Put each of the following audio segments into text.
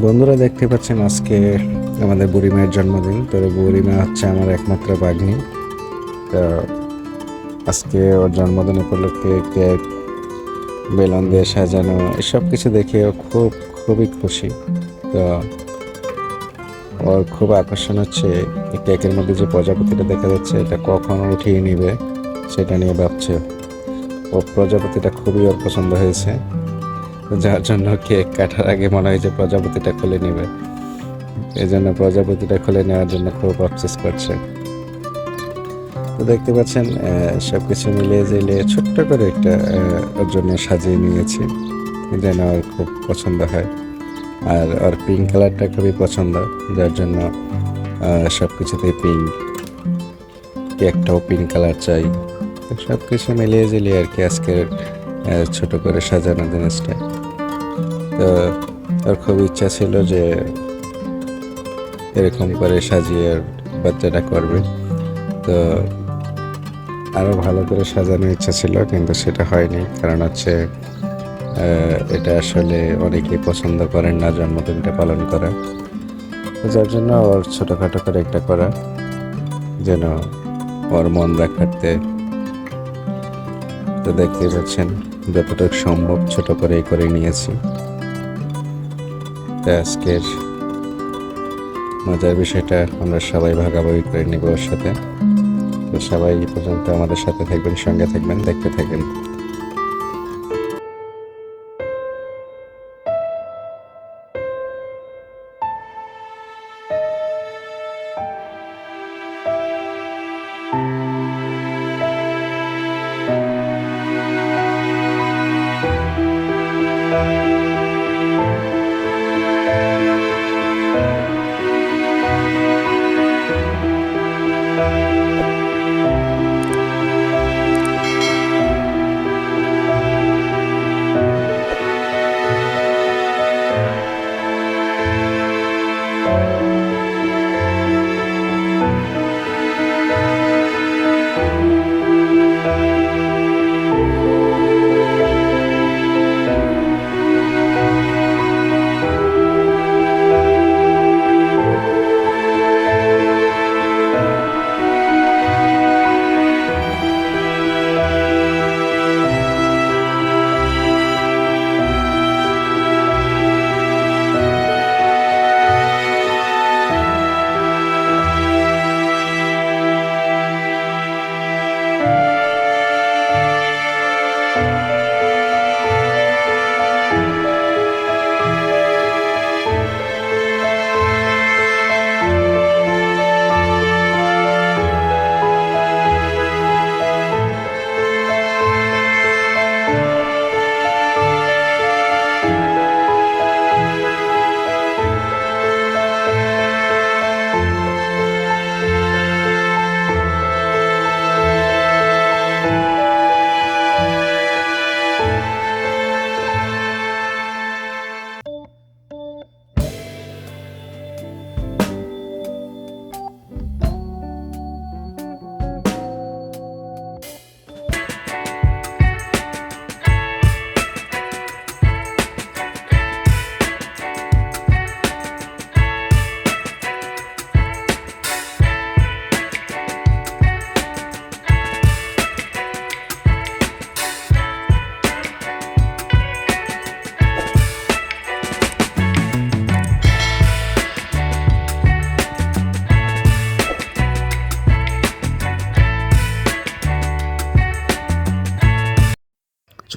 বন্ধুরা দেখতে পাচ্ছেন আজকে আমাদের বুড়িমায়ের জন্মদিন। তো বুড়িমা হচ্ছে আমার একমাত্র বাগ্নি তো আজকে ওর জন্মদিন উপলক্ষে কেক, বেলুন দিয়ে সাজানো, এসব কিছু দেখে ও খুব, খুবই খুশি। তো ওর খুব আকর্ষণ হচ্ছে এই কেকের মধ্যে যে প্রজাপতিটা দেখা যাচ্ছে, এটা কখন উঠিয়ে নিবে, সেটা নিয়ে ভাবছে। ও প্রজাপতিটা খুবই ওর পছন্দ হয়েছে। যার জন্য কেক কাটার আগে মনে হয় যে প্রজাপতিটা খুলে নেবে। এই জন্য প্রজাপতিটা খুলে নেওয়ার জন্য খুব আফসোস করছে। তো দেখতে পাচ্ছেন সব কিছু মিলিয়ে জিলিয়ে ছোট্ট করে একটা ওর জন্য সাজিয়ে নিয়েছি। যেন ওর খুব পছন্দ হয়। আর ওর পিঙ্ক কালারটা খুবই পছন্দ, যার জন্য সব কিছুতেই পিঙ্ক কেকটাও পিঙ্ক কালার চাই। সব কিছু মিলিয়ে জিলিয়ে আর কি আজকের ছোট করে সাজানো জিনিসটা। তো ওর খুব ইচ্ছা ছিল যে এরকম করে সাজিয়ে বাচ্চাটা করবে। তো আরও ভালো করে সাজানোর ইচ্ছা ছিল, কিন্তু সেটা হয়নি। কারণ হচ্ছে এটা আসলে অনেকেই পছন্দ করেন না, জন্মদিনটা পালন করা। যার জন্য ওর ছোটোখাটো করে একটা করা, যেন ওর মন রাখাতে তো দেখতেই পাচ্ছেন, যতটুকু সম্ভব ছোট করে করে নিয়েছি। তো আজকের মজার বিষয়টা আমরা সবাই ভাগাভাগি করে নেব ওর সাথে। সবাই এই পর্যন্ত আমাদের সাথে থাকবেন, সঙ্গে থাকবেন, দেখতে থাকবেন।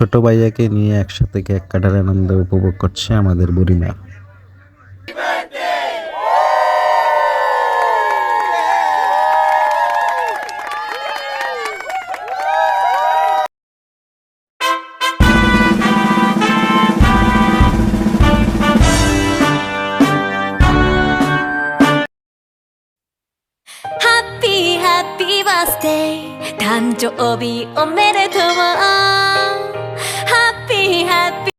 ছোট ভাইয়াকে নিয়ে একসাথে কেক কাটার আনন্দ উপভোগ করছে আমাদের বুড়িমা। Happy birthday, বুড়িমা 誕生日おめでとう。happy, happy.